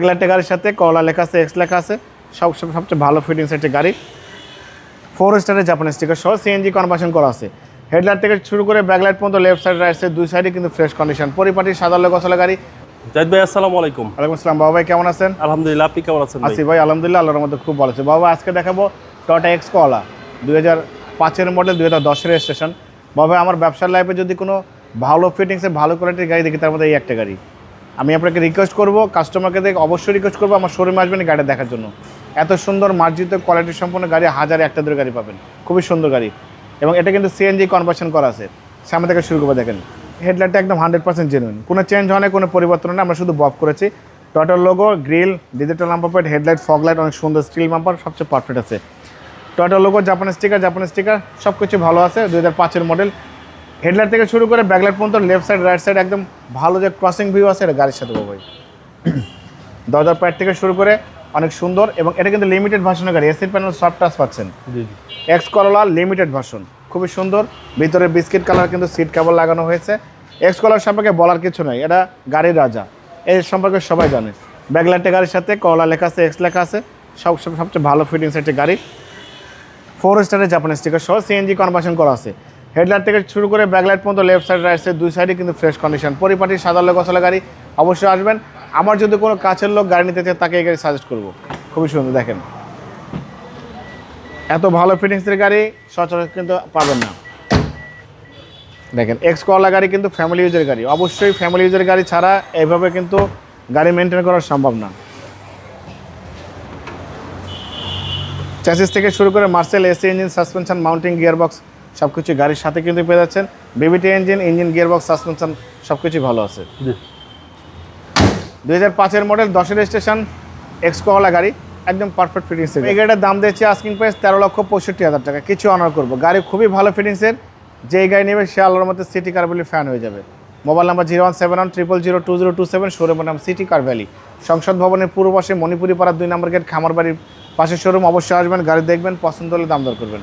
গ্লাটে গাড়ির সাথে কলা লেখা আছে এক্স লেখা আছে। সব সব- সবচেয়ে ভালো ফিটিংস একটি গাড়ি। ফোর স্টারের জাপানি স্টিকার সহ সিএনজি কনভার্সন করা আছে। হেডলাইট থেকে শুরু করে ব্যাকলাইট পর্যন্ত লেফট সাইড রাইট সাইড দুই সাইডে কিন্তু ফ্রেশ কন্ডিশন পরিপাটি সাদা লোক আসলে গাড়ি। জাহিদ ভাই আসসালামু আলাইকুম। ওয়ালাইকুম আসসালাম। বাবা ভাই কেমন আছেন? আলহামদুলিল্লাহ আপনি কেমন আছেন আসি ভাই আলহামদুলিল্লাহ আল্লাহর মধ্যে খুব ভালো আছে। বাবা আজকে দেখাবো টটা এক্স কলা দুই হাজার পাঁচের মডেল দুই হাজার দশের স্টেশন বাবা আমার ব্যবসার লাইফে যদি কোনো ভালো ফিটিংসে ভালো কোয়ালিটির গাড়ি দেখি তার মধ্যে এই একটা গাড়ি। আমি আপনাকে রিকোয়েস্ট করব কাস্টমারকে দেখে অবশ্যই রিকোয়েস্ট করব, আমার শোরুমে আসবেন গাড়ি দেখার জন্য। এত সুন্দর মার্জিত কোয়ালিটি সম্পন্ন গাড়ি, হাজারে একটা দুটো গাড়ি পাবেন। খুবই সুন্দর গাড়ি। এবং এটা কিন্তু সিএনজি কনভার্সন করা আছে। সামনে থেকে শুরু করব, দেখেন। হেডলাইটটা একদম হান্ড্রেড পার্সেন্ট জেনুইন কোনো চেঞ্জ হয় না কোনো পরিবর্তন না আমরা শুধু বব করেছি। টটার logo grill digital plate headlight fog light অনেক সুন্দর স্টিল নাম্বার সবচেয়ে পারফেক্ট আছে। টয়টার লোগো জাপানি স্টিকার জাপানি স্টিকার সব কিছু ভালো আছে। দু হাজার পাঁচের মডেল হেডলাইট থেকে শুরু করে ব্যাকলাইট পর্যন্ত লেফট সাইড রাইট সাইড একদম ভালো যে ক্রসিং ভিউ আছে এটা গাড়ির সাথে বাবাই দরজার প্যাড থেকে শুরু করে অনেক সুন্দর এবং এটা কিন্তু লিমিটেড ভার্সনের গাড়ি। এসির প্যানেল সফট টাচ পাচ্ছেন। এক্স করলা লিমিটেড ভার্সন খুবই সুন্দর। ভিতরে বিস্কিট কালার কিন্তু সিট কাভার লাগানো হয়েছে। এক্স কলার সম্পর্কে বলার কিছু নাই এটা গাড়ির রাজা। এই সম্পর্কে সবাই জানে। ব্যাকলাইটে গাড়ির সাথে কলা লেখা আছে এক্স লেখা আছে। সব সব- সবচেয়ে ভালো ফিটিংস একটি গাড়ি। ফোর স্টারের জাপানি স্টিকার সহ সিএনজি কনভার্সন করা আছে। হেডলাইট থেকে শুরু করে ব্যাকলাইট পর্যন্ত লেফট সাইড রাইট সাইড দুই সাইডে কিন্তু ফ্রেশ কন্ডিশন পরিপাটি সাদা লোক আসলে গাড়ি অবশ্যই আসবেন। আমার যদি কোনো কাছের লোক গাড়ি নিতে চায়, তাকে এই গাড়ি সাজেস্ট করব। খুবই সুন্দর, দেখেন। এত ভালো ফিটিংসের গাড়ি সচরাচর কিন্তু পাবেন না। দেখেন এক্স কলা গাড়ি কিন্তু ফ্যামিলি ইউজের গাড়ি। অবশ্যই ফ্যামিলি ইউজের গাড়ি ছাড়া এইভাবে কিন্তু গাড়ি মেনটেন করা সম্ভব না। চ্যাসিস থেকে শুরু করে Marcel AC engine suspension mounting gearbox সব কিছু গাড়ির সাথে কিন্তু পেয়ে যাচ্ছেন। বেবিটি ইঞ্জিন ইঞ্জিন গিয়ারবক্স সাসপেনশন সব কিছুই ভালো আছে। দুই হাজার পাঁচের মডেল দশের স্টেশন এক্স কোহলা গাড়ি একদম পারফেক্ট ফিটিংস এই গাড়িটার দাম দিয়েছে আস্কিং প্রাইস তেরো লক্ষ পঁয়ষট্টি হাজার টাকা। কিছু অনার করব। গাড়ি খুবই ভালো ফিটিংসের যেই গাড়ি নেবে সে আল্লাহর মধ্যে সিটি কার ভ্যালি ফ্যান হয়ে যাবে। Mobile number zero one seven one triple zero two zero two seven শোরুমের নাম সিটি কার ভ্যালি সংসদ ভবনের পূর্ব পাশে মণিপুরি পাড়ার দুই নম্বর গেট খামার বাড়ির পাশের শোরুম অবশ্যই আসবেন গাড়ি দেখবেন পছন্দ হলে দাম দর করবেন।